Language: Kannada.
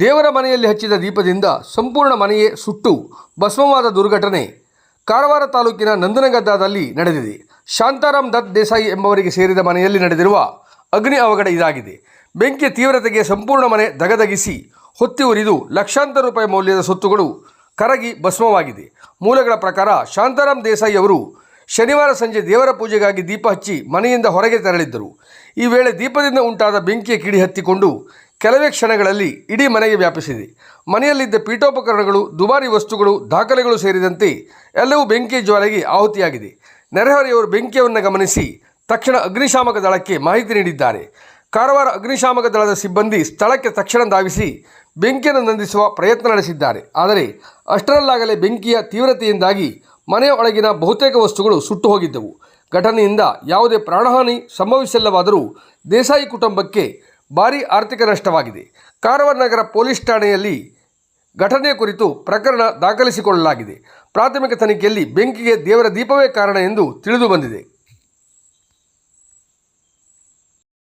ದೇವರ ಮನೆಯಲ್ಲಿ ಹಚ್ಚಿದ ದೀಪದಿಂದ ಸಂಪೂರ್ಣ ಮನೆಯೇ ಸುಟ್ಟು ಭಸ್ಮವಾದ ದುರ್ಘಟನೆ. ಕಾರವಾರ ತಾಲೂಕಿನ ನಂದನಗದ್ದಾದಲ್ಲಿ ನಡೆದಿದೆ. ಶಾಂತಾರಾಮ್ ದತ್ ದೇಸಾಯಿ ಎಂಬವರಿಗೆ ಸೇರಿದ ಮನೆಯಲ್ಲಿ ನಡೆದಿರುವ ಅಗ್ನಿ ಅವಘಡ ಇದಾಗಿದೆ. ಬೆಂಕಿಯ ತೀವ್ರತೆಗೆ ಸಂಪೂರ್ಣ ಮನೆ ದಗದಗಿಸಿ ಹೊತ್ತಿ ಉರಿದು ಲಕ್ಷಾಂತರ ರೂಪಾಯಿ ಮೌಲ್ಯದ ಸೊತ್ತುಗಳು ಕರಗಿ ಭಸ್ಮವಾಗಿದೆ. ಮೂಲಗಳ ಪ್ರಕಾರ ಶಾಂತಾರಾಮ್ ದೇಸಾಯಿ ಅವರು ಶನಿವಾರ ಸಂಜೆ ದೇವರ ಪೂಜೆಗಾಗಿ ದೀಪ ಹಚ್ಚಿ ಮನೆಯಿಂದ ಹೊರಗೆ ತೆರಳಿದ್ದರು. ಈ ವೇಳೆ ದೀಪದಿಂದ ಉಂಟಾದ ಬೆಂಕಿಯ ಕಿಡಿ ಹತ್ತಿಕೊಂಡು ಕೆಲವೇ ಕ್ಷಣಗಳಲ್ಲಿ ಇಡೀ ಮನೆಗೆ ವ್ಯಾಪಿಸಿದೆ. ಮನೆಯಲ್ಲಿದ್ದ ಪೀಠೋಪಕರಣಗಳು, ದುಬಾರಿ ವಸ್ತುಗಳು, ದಾಖಲೆಗಳು ಸೇರಿದಂತೆ ಎಲ್ಲವೂ ಬೆಂಕಿ ಜ್ವಾಲೆಗೆ ಆಹುತಿಯಾಗಿದೆ. ನೆರೆಹೊರೆಯವರು ಬೆಂಕಿಯನ್ನು ಗಮನಿಸಿ ತಕ್ಷಣ ಅಗ್ನಿಶಾಮಕ ದಳಕ್ಕೆ ಮಾಹಿತಿ ನೀಡಿದ್ದಾರೆ. ಕಾರವಾರ ಅಗ್ನಿಶಾಮಕ ದಳದ ಸಿಬ್ಬಂದಿ ಸ್ಥಳಕ್ಕೆ ತಕ್ಷಣ ಧಾವಿಸಿ ಬೆಂಕಿಯನ್ನು ನಂದಿಸುವ ಪ್ರಯತ್ನ ನಡೆಸಿದ್ದಾರೆ. ಆದರೆ ಅಷ್ಟರಲ್ಲಾಗಲೇ ಬೆಂಕಿಯ ತೀವ್ರತೆಯಿಂದಾಗಿ ಮನೆಯ ಒಳಗಿನ ಬಹುತೇಕ ವಸ್ತುಗಳು ಸುಟ್ಟು ಹೋಗಿದ್ದವು. ಘಟನೆಯಿಂದ ಯಾವುದೇ ಪ್ರಾಣಹಾನಿ ಸಂಭವಿಸಿಲ್ಲವಾದರೂ ದೇಸಾಯಿ ಕುಟುಂಬಕ್ಕೆ ಭಾರೀ ಆರ್ಥಿಕ ನಷ್ಟವಾಗಿದೆ. ಕಾರವಾರ ನಗರ ಪೊಲೀಸ್ ಠಾಣೆಯಲ್ಲಿ ಘಟನೆ ಕುರಿತು ಪ್ರಕರಣ ದಾಖಲಿಸಿಕೊಳ್ಳಲಾಗಿದೆ. ಪ್ರಾಥಮಿಕ ತನಿಖೆಯಲ್ಲಿ ಬೆಂಕಿಗೆ ದೇವರ ದೀಪವೇ ಕಾರಣ ಎಂದು ತಿಳಿದು ಬಂದಿದೆ.